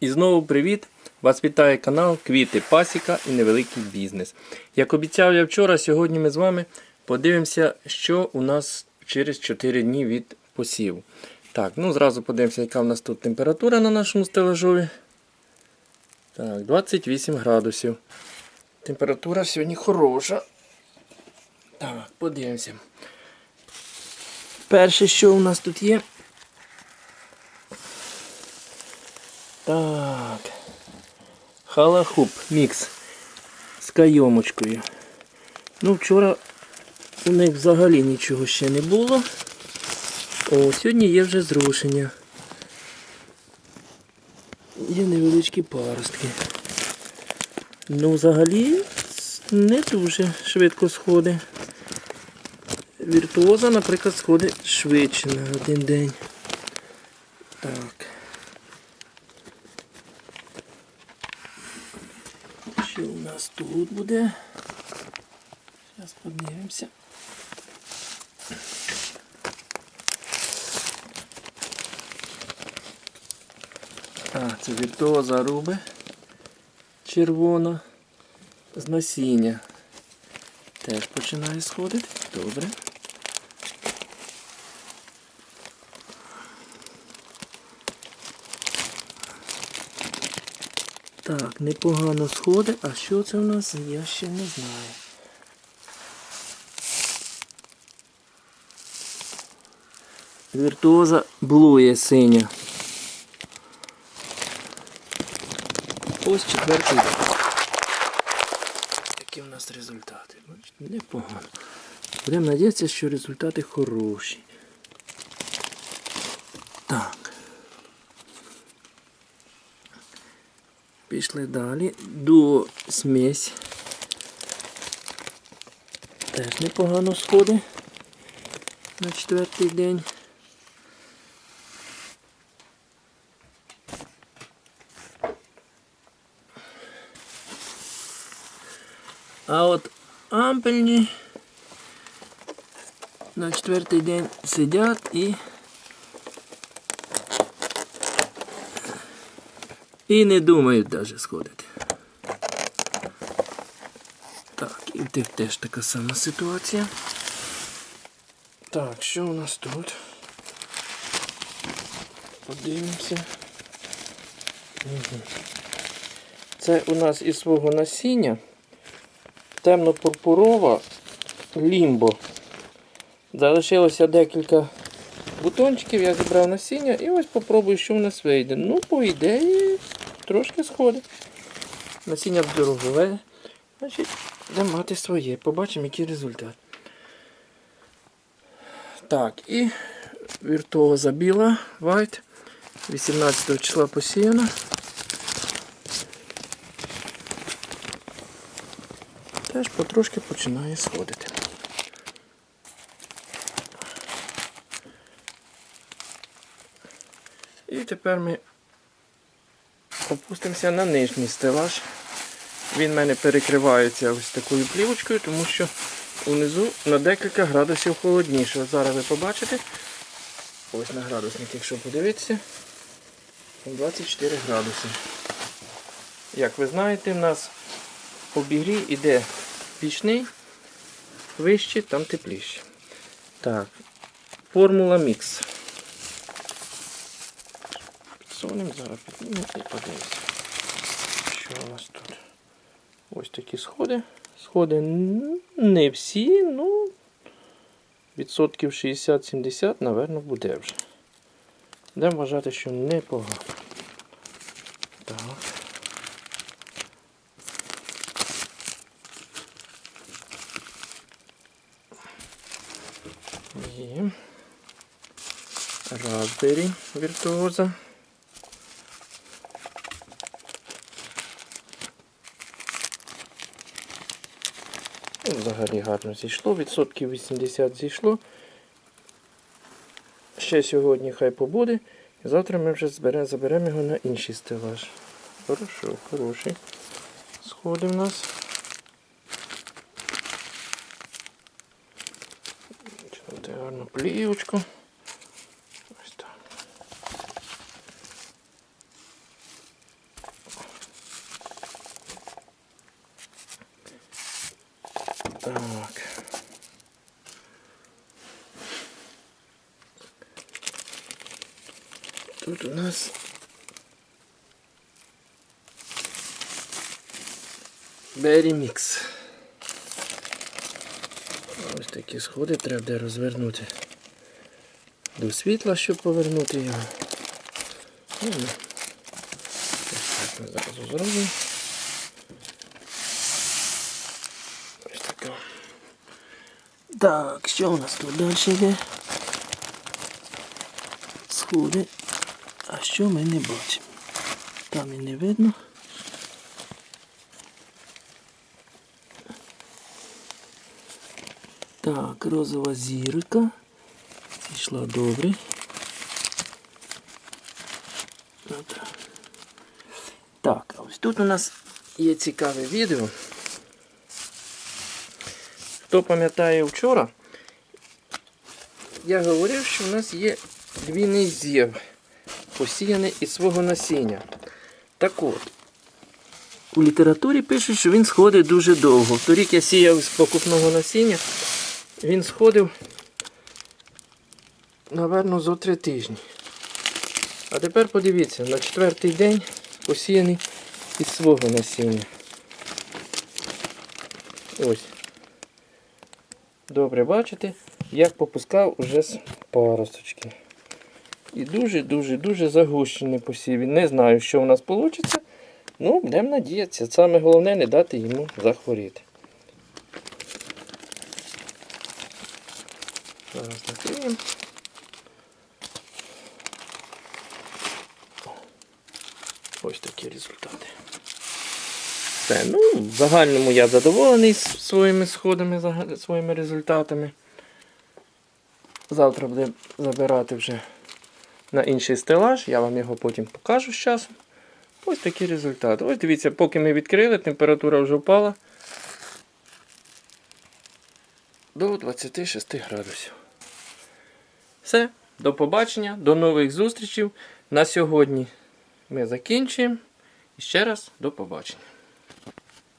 І знову привіт! Вас вітає канал Квіти Пасіка і Невеликий Бізнес. Як обіцяв я вчора, сьогодні ми з вами подивимося, що у нас через 4 дні від посіву. Так, ну зразу подивимося, яка у нас тут температура на нашому стелажові. Так, 28 градусів. Температура сьогодні хороша. Так, подивимося. Перше, що у нас тут є. Так. Халахуп мікс з кайомочкою. Ну, вчора у них взагалі нічого ще не було. О, сьогодні є вже зрушення. Є невеличкі паростки. Ну, взагалі не дуже швидко сходить. Віртуоза, наприклад, сходить швидше на один день. Так. Що у нас тут буде? Зараз подивимося. А, це віртуоза заруби червона з насіння. Теж починає сходити. Добре. Так, непогано сходить. А що це в нас? Я ще не знаю. Віртуоза блує синя. Ось четвертий. Такі у нас результати. Непогано. Будемо надіятися, що результати хороші. Так. Пішли далі. До смесь. Теж непогано сходить на четвертий день. А от ампельні на четвертий день сидять і і не думають навіть сходити. Так, і в теж така сама ситуація. Так, що у нас тут? Подивимося. Це у нас із свого насіння темно-пурпурова лімбо. Залишилося декілька бутончиків, я зібрав насіння і ось попробую, що в нас вийде. Ну, по ідеї, трошки сходить. Насіння здорове. Значить, будемо мати своє. Побачимо, який результат. Так, і віртуоза біла, white. 18 числа посіяна. Теж потрошки починає сходити. І тепер ми опустимося на нижній стелаж. Він в мене перекривається ось такою плівочкою, тому що унизу на декілька градусів холодніше. Зараз ви побачите. Ось на градусник, якщо подивитися, 24 градуси. Як ви знаєте, в нас обігрій іде пічний, вище, там тепліше. Так, формула мікс. Підсунемо зараз піднімемо і подивимося. Що у нас тут? Ось такі сходи. Сходи не всі, ну відсотків 60-70, напевно, буде вже. Будемо вважати, що непогано. Так. Є. Raspberry віртуоза. Взагалі гарно зійшло, відсотків 80 зійшло. Ще сьогодні хай побуде. І завтра ми вже зберемо, заберемо його на інший стелаж. Хорошо, хороший. Сходи в нас. Гарну плівочку. Так. Тут у нас Berry Mix. Ось такі сходи треба буде розвернути до світла, щоб повернути його. Ну, так зараз зробимо. Ось така. Так, що у нас тут далі йде? Сходи. А що ми не бачимо? Там і не видно. Так, розова зірка. Зійшла добре. Так, ось тут у нас є цікаве відео. Хто пам'ятає вчора, я говорив, що в нас є двійний зєв, посіяний із свого насіння. Так от, у літературі пишуть, що він сходить дуже довго. Торік я сіяв з покупного насіння, він сходив, напевно, зо три тижні. А тепер подивіться, на четвертий день посіяний із свого насіння. Ось. Добре бачите, як попускав уже з паросточки. І дуже-дуже-дуже загущений посів. Не знаю, що у нас вийде. Ну, будемо надіятися. Саме головне не дати йому захворіти. Зараз накриємо. Ось такі результати. Все, ну, в загальному я задоволений своїми сходами, своїми результатами. Завтра буде забирати вже на інший стелаж, я вам його потім покажу з часом. Ось такі результати. Ось дивіться, поки ми відкрили, температура вже впала до 26 градусів. Все, до побачення, до нових зустрічей. На сьогодні ми закінчуємо. І ще раз до побачення.